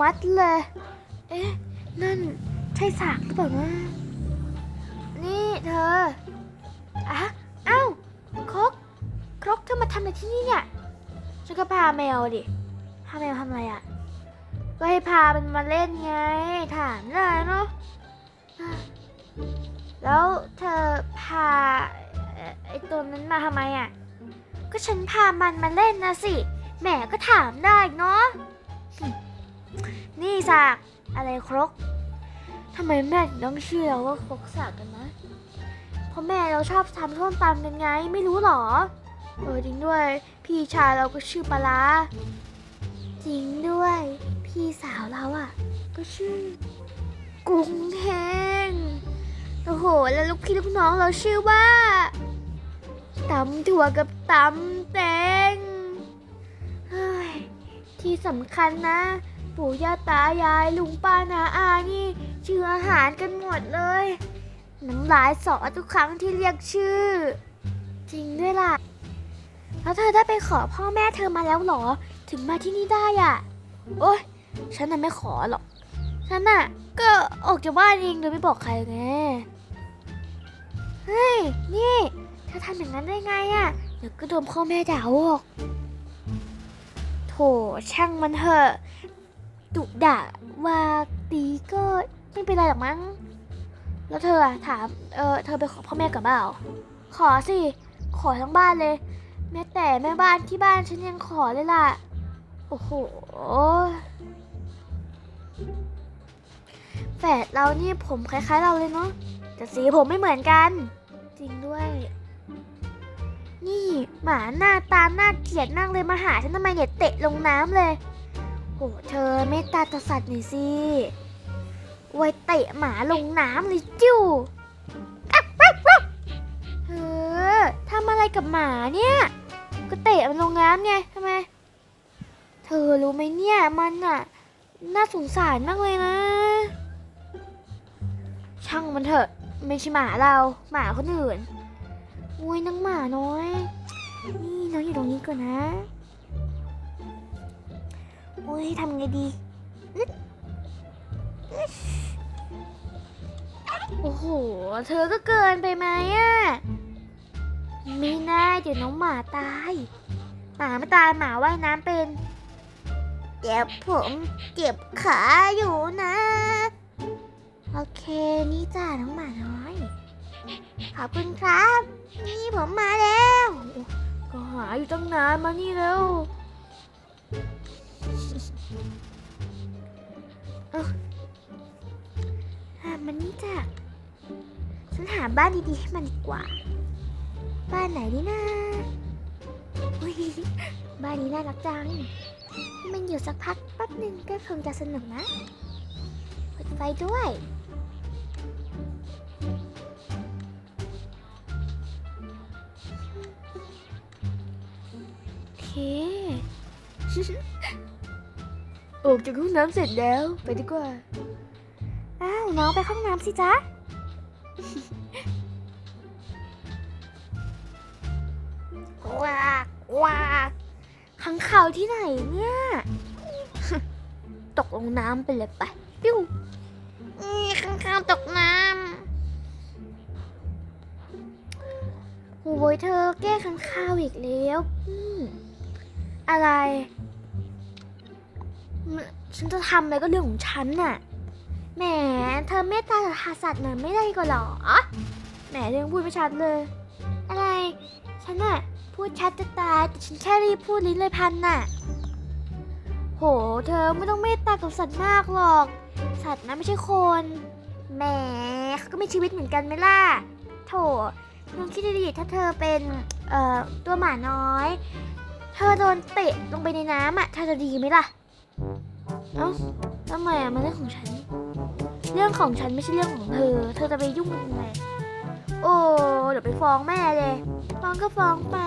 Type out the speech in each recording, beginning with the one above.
มัดเลย เอ๊ะ นั่นใช่สากหรือเปล่านะ นี่เธออะเอ้าครกครกเธอมาทำอะไรที่นี่เนี่ยฉันก็พาแมวดิพาแมวทำอะไรอะ่ะก็ให้พามันมาเล่นไง ถามได้เนาะแล้วเธอพาไอ้ตัวนั้นมาทำไมอะ่ะ ก็ฉันพามันมาเล่นนะสิ แหมก็ถามได้เนาะ นี่สากอะไรครกทำไมแม่ถึงต้องเชื่อว่าครกสากกันนะ เพราะแม่เราชอบทำส้มตำกันไง ไม่รู้หรอ เออจริงด้วย พี่ชายเราก็ชื่อปลาร้าจริงด้วย พี่สาวเราอะ ก็ชื่อ กุ้งแห้งโอ้โห แล้วลูกพี่ลูกน้องเราชื่อว่าตำถั่วกับตำแตงที่สำคัญนะ ปู่ย่าตายายลุงป้านาอานี่ชื่ออาหารกันหมดเลยน้ำลายสอทุกครั้งที่เรียกชื่อ จริงด้วยล่ะ แล้วเธอได้ไปขอพ่อแม่เธอมาแล้วหรอ ถึงมาที่นี่ได้อะ โอ๊ย ฉันน่ะไม่ขอหรอก ฉันน่ะ ก็ออกจากบ้านเองโดยไม่บอกใครไง เฮ้ย นี่เธอทำอย่างนั้นได้ไงอะ เดี๋ยวก็โดนพ่อแม่ด่าหรอกโถช่างมันเถอะ ดุด่าว่าตีก็ไม่เป็นไรหรอกมั้ง แล้วเธอถาม เออเธอไปขอพ่อแม่กับเปล่า ขอสิ ขอทั้งบ้านเลย แม้แต่แม่บ้านที่บ้านฉันยังขอเลยล่ะ โอ้โห แฝดเรานี่ผมคล้าย ๆ เราเลยเนาะ แต่สีผมไม่เหมือนกัน จริงด้วย นี่หมาหน้าตาหน้าเกลียดนั่งเลยมาหาฉันทำไมเนี่ยเตะลงน้ำเลย โหเธอไม่ตาตาสัตว์หน่อยสิไว้เตะหมาลงน้ำเลยจิ้วอักอักอักเธอทำอะไรกับหมาเนี่ย ก็เตะมันลงน้ำไงทำไม เธอรู้ไหมเนี่ยมันอะน่าสงสารมากเลยนะ ช่างมันเถอะ ไม่ใช่หมาเรา หมาคนอื่นโอ้ยนังหมาน้อย นี่น้องอยู่ตรงนี้ก่อนนะ โอ้ยทำไงดีอึ๊ดอึ๊ดโอ้โห เธอก็เกินไปไหมอะไม่น่าเดี๋ยวน้องหมาตาย หมาไม่ตายหมาว่ายน้ำเป็น เจ็บผมเจ็บขาอยู่นะ โอเคนี่จ้าน้องหมาน้อย ขอบคุณครับ นี่ผมมาแล้ว ก็หาอยู่ตั้งนานมานี่แล้ว เอ้าหามันนี่จ้ะฉันหาบ้านดีๆให้มันดีกว่า บ้านไหนดีนะอุ๊ยบ้านนี้น่ารักจัง มันอยู่สักพักแป๊บหนึ่งก็คงจะสนุกนะเปิดไฟด้วยโอเค ออกจากห้องน้ำเสร็จแล้ว ไปดีกว่า อ้าว น้องไปห้องน้ำสิจ๊ะ ว้ากว้ากขังข่าวที่ไหนเนี่ย ตกลงน้ำไปเลยไป ปิ้วนี่ข้างข่าวตกน้ำโอ้ยเธอแก้ข้างข่าวอีกแล้วอืมอะไรม ฉันจะทำอะไรก็เรื่องของฉันน่ะ แหม เธอเมตตาหาสัตว์หน่อยไม่ได้ก็หรอ แหมเรื่องพูดไม่ชัดเลย อะไร ฉันน่ะพูดชัดจะตาย แต่ฉันแค่รีบพูดลิ้นเลยพันน่ะ โห เธอไม่ต้องเมตตากับสัตว์มากหรอก สัตว์นะไม่ใช่คน แหมเขาก็มีชีวิตเหมือนกันไหมล่ะ โถลองคิดดีๆถ้าเธอเป็นเอ่อตัวหมาน้อย เธอโดนเตะลงไปในน้ำอะ เธอจะดีไหมล่ะ เอ้าทำไมอะมันเรื่องของฉัน เรื่องของฉันไม่ใช่เรื่องของเธอ เธอจะไปยุ่งทำไมโอ้เดี๋ยวไปฟ้องแม่เลย ฟ้องก็ฟ้องไป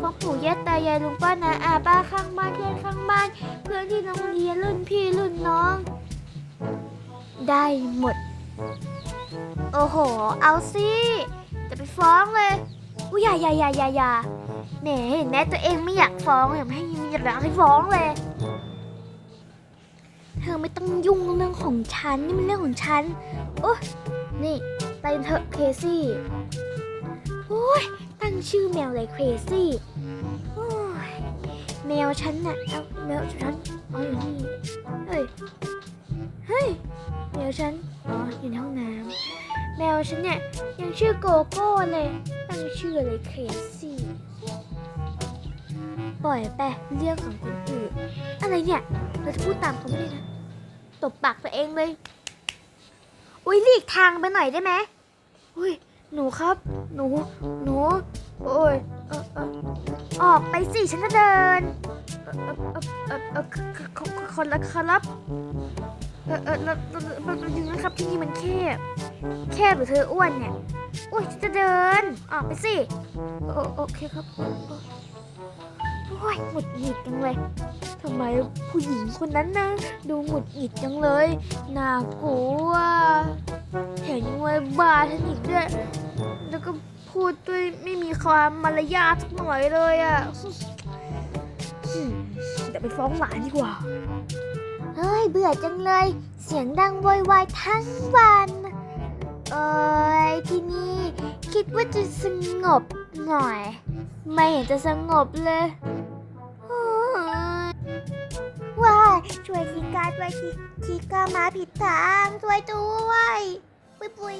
ฟ้องปู่ย่าตายายลุงป้านาอาป้าข้างบ้านเพื่อนข้างบ้าน เพื่อนที่โรงเรียนรุ่นพี่รุ่นน้อง ได้หมด โอ้โห เอาสิจะไปฟ้องเลยอุ้ยอย่าอย่าอย่าอย่าอย่าแหมเห็นแม้ตัวเองไม่อยากฟ้องอย่าไม่ให้อยากให้ฟ้องเลย อไม่ต้องยุ่งเรื่องของฉัน นี่มันเรื่องของฉัน โอ้นี่ไปเถอะเคซี่โอ้ยตั้งชื่อแมวเลยเคซี่โอ้ยแมวฉันน่ะเอาแมวฉันอ๋ออยู่นี่เฮ้ยเฮ้ยแมวฉันอ๋ออยู่ในห้องน้ำแมวฉันเนี่ยยังชื่อโกโก้เลยตั้งชื่อเลยเคซี่ปล่อยไปเรื่องของคนอื่นอะไรเนี่ยเราจะพูดตามเขาไม่ได้นะ ตบปากตัวเองเลย อุ้ยหลีกทางไปหน่อยได้ไหมอุ้ยหนูครับ หนู หนู โอ้ยเออเออออกไปสิฉันจะเดิน เออเออเออคนละครับเออเออแล้วแล้วแล้วแล้วยังนะครับที่นี่มันแคบ แคบหรือเธออ้วนเนี่ย อุ้ยจะเดิน ออกไปสิ โอเคครับ ยหงุดหงิดจังเลยทำไมผู้หญิงคนนั้นนะดูหงุดหงิดจังเลยน่ากลัวแถมยังไว้บาฉันอีกด้วยแล้วก็พูดด้วยไม่มีความมารยาทสักหน่อยเลยอะ่ะเดี๋ยวไปฟ้องหลานดีกว่า เฮ้ย เบื่อจังเลย เสียงดังโวยวายทั้งวันเอ้ยที่นี่คิดว่าจะสงบหน่อย ไม่เห็นจะสงบเลย ว้ายช่วยทีกาช่วยทีทีกามาผิดทางช่วยด้วยปุยปุย